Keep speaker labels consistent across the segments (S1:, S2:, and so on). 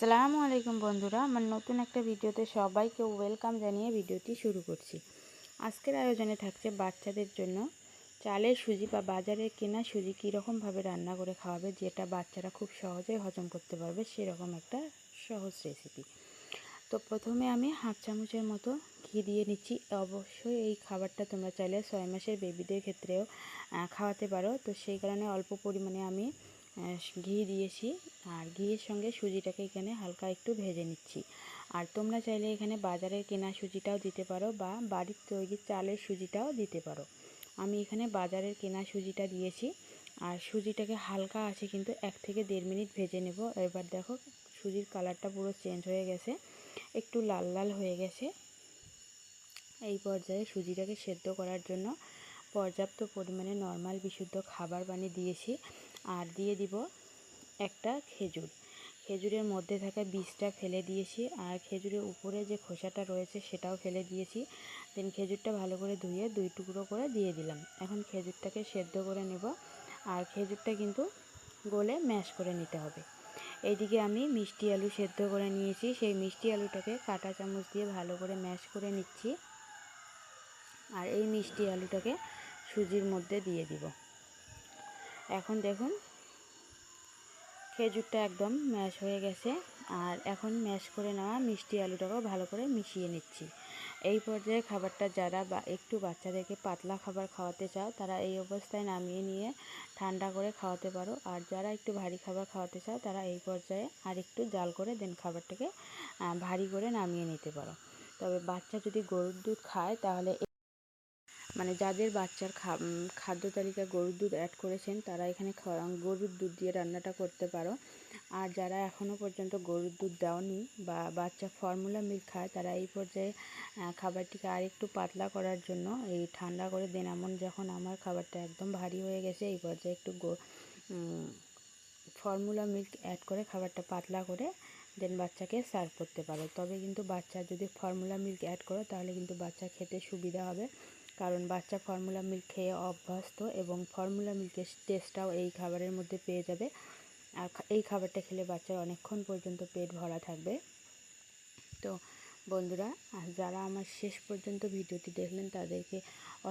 S1: আসসালামু আলাইকুম বন্ধুরা, আমার নতুন একটা ভিডিওতে সবাইকে ওয়েলকাম জানিয়ে ভিডিওটি শুরু করছি। আজকের আয়োজনে থাকছে বাচ্চাদের জন্য চালের সুজি বা বাজারে কেনা সুজি কীরকমভাবে রান্না করে খাওয়াবে, যেটা বাচ্চারা খুব সহজেই হজম করতে পারবে, সেরকম একটা সহজ রেসিপি তো প্রথমে আমি হাফ চামচের মতো ঘি দিয়ে নিচ্ছি। অবশ্যই এই খাবারটা তোমরা চাইলে ছয় মাসের বেবিদের ক্ষেত্রেও খাওয়াতে পারো। তো সেই কারণে অল্প পরিমাণে আমি ঘি দিয়েছি। আর ঘিয়ের সঙ্গে সুজিটাকে এখানে হালকা একটু ভেজে নিচ্ছি। আর তোমরা চাইলে এখানে বাজারের কেনা সুজিটাও দিতে পারো বা বাড়ির তৈরি চালের সুজিটাও দিতে পারো। আমি এখানে বাজারের কেনা সুজিটা দিয়েছি। আর সুজিটাকে হালকা আছে কিন্তু এক থেকে দেড় মিনিট ভেজে নেব। এবার দেখো সুজির কালারটা পুরো চেঞ্জ হয়ে গেছে। একটু লাল লাল হয়ে গেছে। এই পর্যায়ে সুজিটাকে সেদ্ধ করার জন্য পর্যাপ্ত পরিমাণে নর্মাল বিশুদ্ধ খাবার পানি দিয়েছি। আর দিয়ে দিব একটা খেজুর। খেজুরের মধ্যে থাকা বীজটা ফেলে দিয়েছি আর খেজুরের উপরে যে খোসাটা রয়েছে সেটাও ফেলে দিয়েছি। দেন খেজুরটা ভালো করে ধুয়ে দুই টুকরো করে দিয়ে দিলাম। এখন খেজুরটাকে সেদ্ধ করে নেব আর খেজুরটা কিন্তু গলে ম্যাশ করে নিতে হবে। এইদিকে আমি মিষ্টি আলু সেদ্ধ করে নিয়েছি। সেই মিষ্টি আলুটাকে কাটা চামচ দিয়ে ভালো করে ম্যাশ করে নিচ্ছি। আর এই মিষ্টি আলুটাকে সুজির মধ্যে দিয়ে দিব। এখন দেখুন, খেজুরটা একদম ম্যাশ হয়ে গেছে। আর এখন ম্যাশ করে নেওয়া মিষ্টি আলুটাকেও ভালো করে মিশিয়ে নিচ্ছি। এই পর্যায়ে খাবারটা যারা বা একটু বাচ্চাদেরকে পাতলা খাবার খাওয়াতে চাও, তারা এই অবস্থায় নামিয়ে নিয়ে ঠান্ডা করে খাওয়াতে পারো। আর যারা একটু ভারী খাবার খাওয়াতে চাও, তারা এই পর্যায়ে আর একটু জাল করে দেন খাবারটাকে ভারী করে নামিয়ে নিতে পারো। তবে বাচ্চা যদি গরুর দুধ খায়, তাহলে মানে যাদের বাচ্চার খাদ্য তালিকায় গরুর দুধ অ্যাড করেছেন, তারা এখানে গরুর দুধ দিয়ে রান্নাটা করতে পারো। আর যারা এখনও পর্যন্ত গরুর দুধ দেওনি বা বাচ্চা ফর্মুলা মিল্ক খায়, তারা এই পর্যায়ে খাবারটিকে আরেকটু পাতলা করার জন্য এই ঠান্ডা করে দেন। এমন যখন আমার খাবারটা একদম ভারী হয়ে গেছে, এই পর্যায়ে একটু ফর্মুলা মিল্ক অ্যাড করে খাবারটা পাতলা করে দেন বাচ্চাকে সার্ভ করতে পারো। তবে কিন্তু বাচ্চা যদি ফর্মুলা মিল্ক অ্যাড করো, তাহলে কিন্তু বাচ্চা খেতে সুবিধা হবে। কারণ বাচ্চা ফর্মুলা মিল্ক খেয়ে অভ্যস্ত এবং ফর্মুলা মিল্কের টেস্টটাও এই খাবারের মধ্যে পেয়ে যাবে। আর এই খাবারটা খেলে বাচ্চার অনেকক্ষণ পর্যন্ত পেট ভরা থাকবে। তো বন্ধুরা যারা আমার শেষ পর্যন্ত ভিডিওটি দেখলেন, তাদেরকে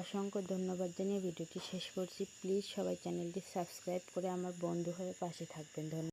S1: অসংখ্য ধন্যবাদ জানিয়ে ভিডিওটি শেষ করছি। প্লিজ সবাই চ্যানেলটি সাবস্ক্রাইব করে আমার বন্ধু হয়ে পাশে থাকবেন। ধন্যবাদ।